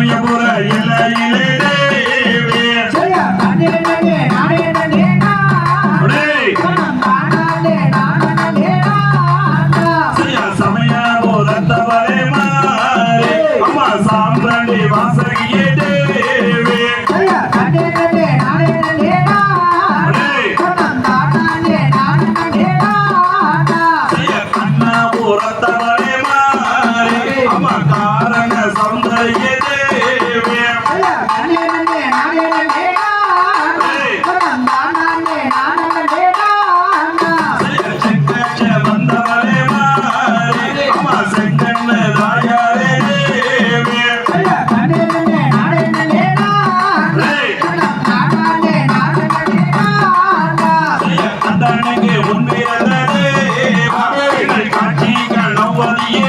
புயபுர இலையிலே சாம்பிராணி வாசகியே தேவே கண்டே கண்டே நானே நானே